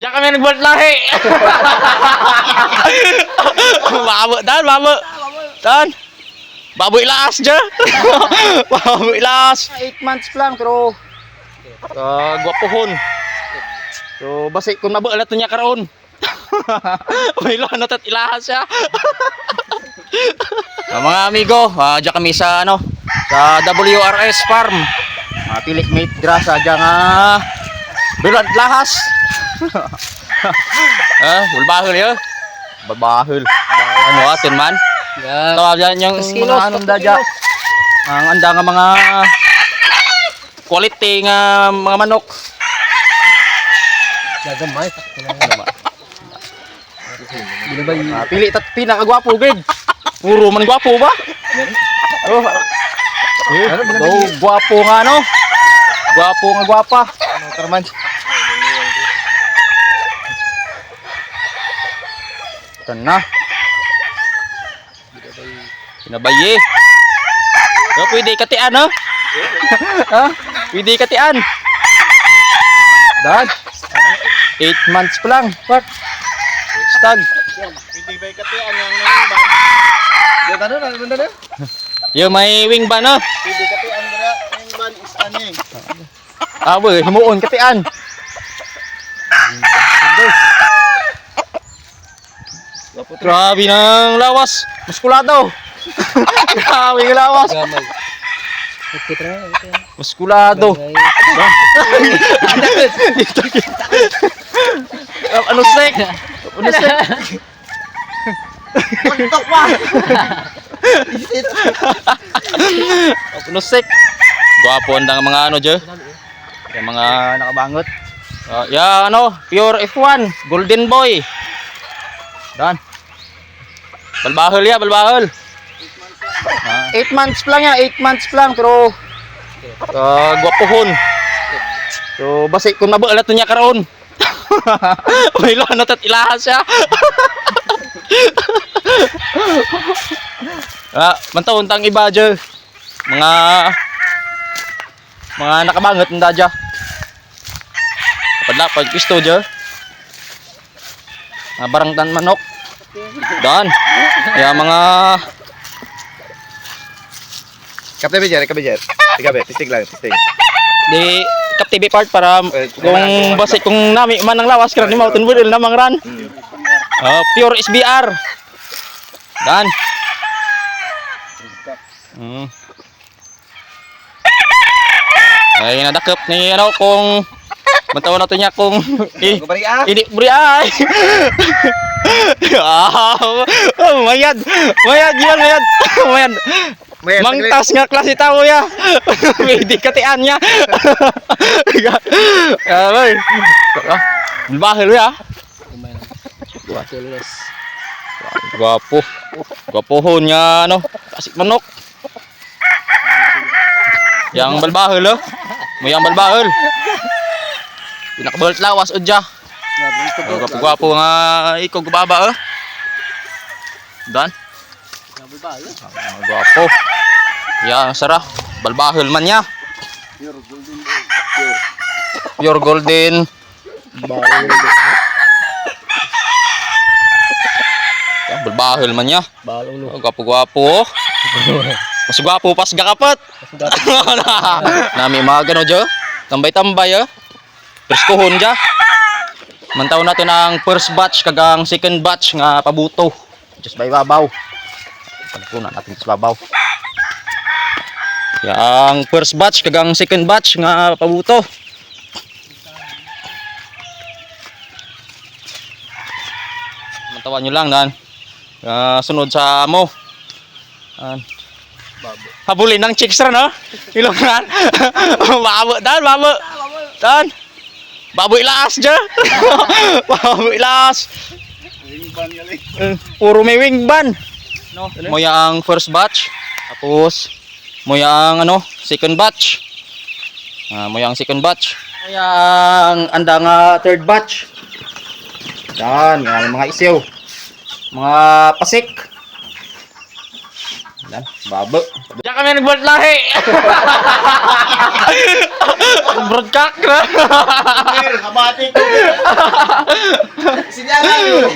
Diyan kami nagbolt lahi. Mabot dan, mabot. Dan. Baboy laas dyan. Baboy laas. 8 months lang pero uh, gwapohon. So basi kung nabo na to niya karon. May na tat ilahas siya. Ah, mga amigo, uh, diyan kami sa ano, sa WRS Farm. Uh, pilik mate grasa diyan nga Bilad lahas. Ah, bulbahul ya. Babahul. Ano atin man? Yan. Tawag yan yung mga anong dadya. Ang anda nga mga quality nga mga manok. Gagamay. Ah, pili tat pinakagwapo grade. Puro man gwapo ba? Oh. Eh, oh, gwapo nga no. Gwapo nga gwapa. Ano karman? Na. Pinabayi. Oh, pwede katian ha? ha? Pwede katian. Dad. 8 months pa lang. Pak. Stag. Hindi ba katian yang nang ban? Ano na, ano na? Yo may wing ba no? Hindi katian dira, yang ban is aning. Ah, boy, himuon katian. Grabe ng lawas. Muskulado. Grabe ng lawas. Muskulado. Ano sek? Ano sek? Puntok pa. Ano sek? Gwapo ang mga ano dyan. Yung mga nakabangot. Uh, ya ano, pure F1, golden boy. Dan. Balbahol ya, balbahol. 8 months lang yan, 8 months lang pero uh, gwapohon. So basi kung nabo na to niya karon. May na tat ilahas siya. ah, mantawon tang iba dyan. Mga mga nakabangot ng dadya. Kapag lapag gusto dyan. Mga barangtan manok. Dan. Kaya mga Kapte bijar, kapte bijar. Tiga be, pistig lang, pistig. di kap TV part para Eh, kung basi kung nami man ang lawas kan ni mountain budil namang ran. Ah, pure SBR. Dan. Hmm. Ay nadakep ni ano kung Bantaw na to niya kung. Ini beri ay. Ah, oh, mayad. Mayad yan, mayad. Mayad. May Mangtas nga klase tao ya. Pwede katian niya. Ah, boy. Ah, Bahal ya. Gwapo. Gwapohon nga ano, kasik manok. Yang balbahal oh. Mo yang balbahal. Pinakabalt lawas udya. Gwapo-gwapo nga ikaw gubaba oh. Dan. Ah, gwapo. Ya, sarah. Balbahal man niya. Pure golden. Ya, balbahal man niya. Balong Oh, gwapo-gwapo oh. Mas gwapo pas gakapat. Nami mga gano jo. Tambay-tambay oh. Preskohon ja. Mantaw na to ng first batch kagang second batch nga pabuto. Just by babaw. Pagpunan natin sa babaw. Yang first batch kagang second batch nga pabuto. Mantawan nyo lang dan. Ah, sunod sa amo. Ah, habulin ng chicks rin, no? Ilongan. Mabo, dan, mabo. Dan. Baboy laas dyan. Baboy laas. Eh, Puro may wing ban. No, mo ang first batch. Tapos mo ang ano, second batch. Ah, mo ang second batch. Mo ang anda nga third batch. Yan, yan mga isiw. Mga pasik. Yan, babo. Diyan kami nagbuhat lahi! Broadcast na! Kabati ko! Sinyala yun!